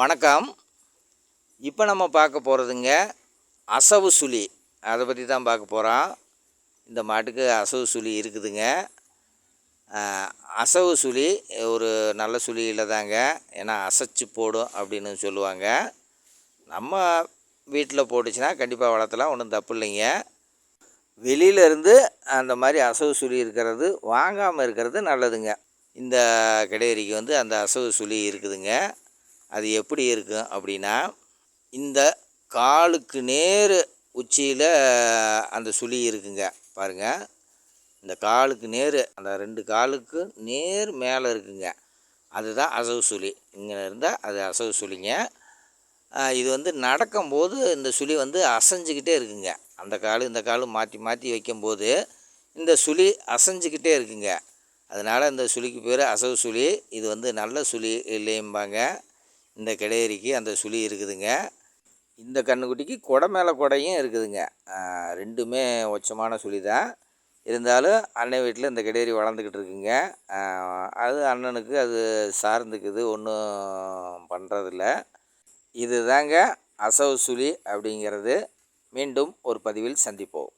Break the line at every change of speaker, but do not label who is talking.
வணக்கம். இப்போ நம்ம பார்க்க போகிறதுங்க அசவு சுழி. அதை பற்றி தான் பார்க்க போகிறோம் இந்த மாட்டுக்கு அசவு சுழி இருக்குதுங்க. அசவு சுழி ஒரு நல்ல சுழியில் தாங்க. ஏன்னா அசைச்சு போடும் அப்படின்னு சொல்லுவாங்க. நம்ம வீட்டில் போட்டுச்சுன்னா கண்டிப்பாக வளர்த்தலாம். ஒன்றும் தப்பு இல்லைங்க. வெளியிலேருந்து அந்த மாதிரி அசவு சுழி இருக்கிறது வாங்காமல் இருக்கிறது நல்லதுங்க. இந்த கடையறிக்கு வந்து அந்த அசவு சுழி இருக்குதுங்க. அது எப்படி இருக்கும் அப்படின்னா இந்த காலுக்கு நேர் உச்சியில் அந்த சுழி இருக்குங்க. பாருங்கள் இந்த காலுக்கு நேர் அந்த ரெண்டு காலுக்கு நேர் மேலே இருக்குங்க. அதுதான் அசவு சுழி. இங்கே இருந்தால் அது அசவு சுழிங்க. இது வந்து நடக்கும்போது இந்த சுழி வந்து அசைஞ்சுக்கிட்டே இருக்குங்க. அந்த காலு இந்த காலும் மாற்றி மாற்றி வைக்கும்போது இந்த சுழி அசைஞ்சுக்கிட்டே இருக்குங்க. அதனால் இந்த சுழிக்கு பேர் அசவு சுழி. இது வந்து நல்ல சுழி இல்லையும்பாங்க இந்த கிடையரிக்கு அந்த சுழி இருக்குதுங்க. இந்த கன்றுக்குட்டிக்கு கொடை மேலே கொடையும் இருக்குதுங்க. ரெண்டுமே உச்சமான சுழி தான் இருந்தாலும் அண்ணன் வீட்டில் இந்த கிடையரி வளர்ந்துக்கிட்டு இருக்குங்க. அது அண்ணனுக்கு அது சார்ந்துக்குது ஒன்றும் பண்ணுறதில்ல இதுதாங்க அசவு சுழி அப்படிங்கிறது. மீண்டும் ஒரு பதிவில் சந்திப்போம்.